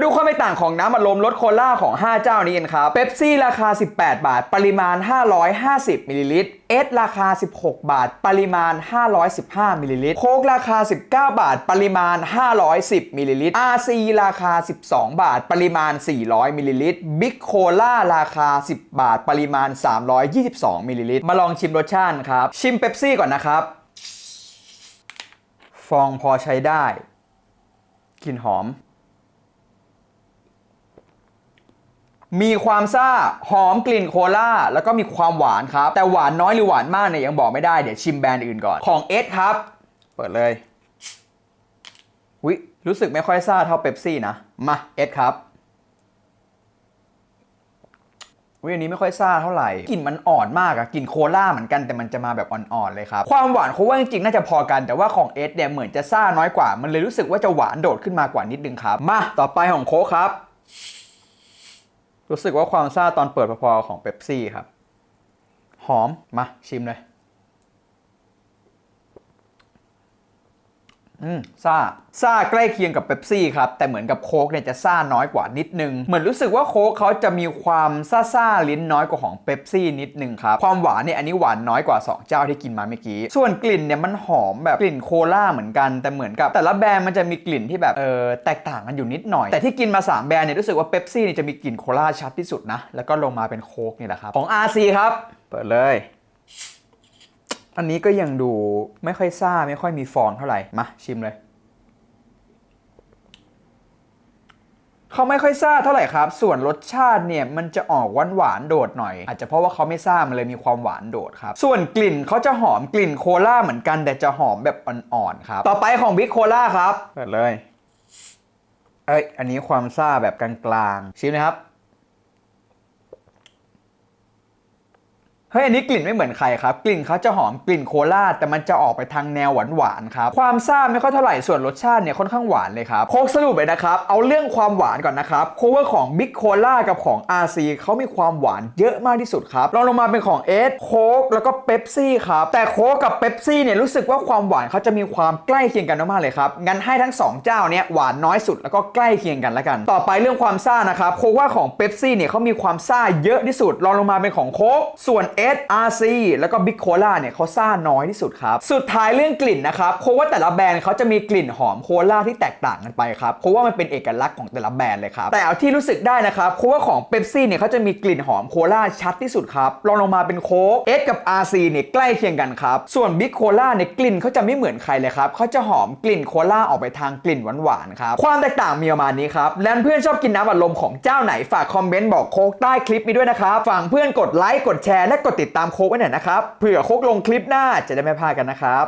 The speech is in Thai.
มาดูความแตกต่างของน้ำอัดลมรสโคลาของ 5 เจ้านี้กันครับเป๊ปซี่ราคา 18 บาท ปริมาณ 550มิลลิลิตรเอสราคา 16 บาท ปริมาณ 515มิลลิลิตรโค้กราคา 19 บาท ปริมาณ 510มิลลิลิตร RC ราคา 12 บาท ปริมาณ 400มิลลิลิตรบิ๊กโคลาราคา 10 บาท ปริมาณ 322มิลลิลิตรมาลองชิมรสชาติครับ ชิมเป๊ปซี่ก่อนนะครับ ฟองพอใช้ได้กลิ่นหอม มีความซ่าหอมกลิ่นโคลาแล้วก็มีความหวานครับ แต่หวานน้อยหรือหวานมากเนี่ยยังบอกไม่ได้ เดี๋ยวชิมแบรนด์อื่นก่อน ของเอสครับ เปิดเลยวิรู้สึกไม่ค่อยซ่าเท่าเป๊ปซี่นะ มาเอสครับวิอันนี้ไม่ค่อยซ่าเท่าไหร่กลิ่นมันอ่อนมากอะกลิ่นโคลาเหมือนกันแต่มันจะมาแบบอ่อนๆเลยครับ ความหวานเขาว่าจริงๆน่าจะพอกันแต่ว่าของเอสเนี่ยเหมือนจะซ่าน้อยกว่า มันเลยรู้สึกว่าจะหวานโดดขึ้นมากว่านิดนึงครับ มาต่อไปของโค้ครับ รู้สึกว่าความซ่าตอนเปิดพอๆของเบปซี่ครับ หอม มาชิมเลย อืมซ่าซ่าใกล้เคียงกับเ e ปซี่ครับ แต่เหมือนกับโค้กเนี่ยจะซ่าน้อยกว่านิดนึง เหมือนรู้สึกว่าโค้กเขาจะมีความซ่าซ่าๆลิ้นน้อยกว่าของเ e ปซี่นิดนึงครับ ความหวานเนี่ยอันนี้หวานน้อยกว่า 2 เจ้าที่กินมาเมื่อกี้ ส่วนกลิ่นเนี่ยมันหอมแบบกลิ่นโคลาเหมือนกัน แต่เหมือนกับแต่ละแบรนด์มันจะมีกลิ่นที่แบบเออแตกต่างกันอยู่นิดหน่อย แต่ที่กินมา 3 แบรนด์เนี่ยรู้สึกว่าเ e ปซี่เนี่ยจะมีกลิ่นโคลาชัดที่สุดนะ แล้วก็ลงมาเป็นโค้กนี่แหละครับ ของ RC ครับ เปิดเลย อันนี้ก็ยังดูไม่ค่อยซ่าไม่ค่อยมีฟองเท่าไหร่ มาชิมเลย เขาไม่ค่อยซ่าเท่าไหร่ครับ ส่วนรสชาติเนี่ยมันจะออกหวานหวานโดดหน่อย อาจจะเพราะว่าเขาไม่ซ่ามันเลยมีความหวานโดดครับ ส่วนกลิ่นเขาจะหอมกลิ่นโคลาเหมือนกันแต่จะหอมแบบอ่อนๆครับ ต่อไปของบิ๊กโคลาครับเปิดเลย เอ้ยอันนี้ความซ่าแบบกลางๆชิมนะครับ เฮ้ยอันนี้กลิ่นไม่เหมือนใครครับ กลิ่นเขาจะหอมกลิ่นโคลาแต่มันจะออกไปทางแนวหวานๆครับ ความซ่าไม่ค่อยเท่าไหร่ส่วนรสชาติเนี่ยค่อนข้างหวานเลยครับโค้กสรุปเลยนะครับ เอาเรื่องความหวานก่อนนะครับโคเวอร์ของบิ๊กโคลากับของ RC เขามีความหวานเยอะมากที่สุดครับรองลงมาเป็นของเอสโค้กแล้วก็เ e ปซี่ครับแต่โค้กกับเ e ปซี่เนี่ยรู้สึกว่าความหวานเขาจะมีความใกล้เคียงกันมากๆเลยครับงั้นให้ทั้งสองเจ้าเนี่ยหวานน้อยสุดแล้วก็ใกล้เคียงกันแล้วกัน ต่อไปเรื่องความซ่านะครับโค้กว่าของเ e ปซี่เนี่ยเขามีความซ่าเยอะที่สุดรองลงมาเป็นของโค้กส่วน S RC แล้วก็บิ๊กโคลาเนี่ยเขาซ่าน้อยที่สุดครับ สุดท้ายเรื่องกลิ่นนะครับเพราะว่าแต่ละแบรนด์เขาจะมีกลิ่นหอมโคลาที่แตกต่างกันไปครับเพราะว่ามันเป็นเอกลักษณ์ของแต่ละแบรนด์เลยครับแต่เอาที่รู้สึกได้นะครับเพราะว่าของเ e ปซี่เนี่ยเขาจะมีกลิ่นหอมโคลาชัดที่สุดครับรองลงมาเป็นโค้ก S กับ RC เนี่ยใกล้เคียงกันครับส่วนบิ๊กโคลาเนี่ยกลิ่นเขาจะไม่เหมือนใครเลยครับเขาจะหอมกลิ่นโคลาออกไปทางกลิ่นหวานๆครับความแตกต่างมีประมาณนี้ครับและเพื่อนชอบกินน้ำอัดลมของเจ้าไหนฝากคอมเมนต์บอกโค้กใต้คลิปนี้ด้วยนะครับฝากเพื่อนกดไลค์กดแชร์และกดติดตามโค้กไว้หน่อยนะครับเผื่อโค้กลงคลิปหน้าจะได้ไม่พลาดกันนะครับ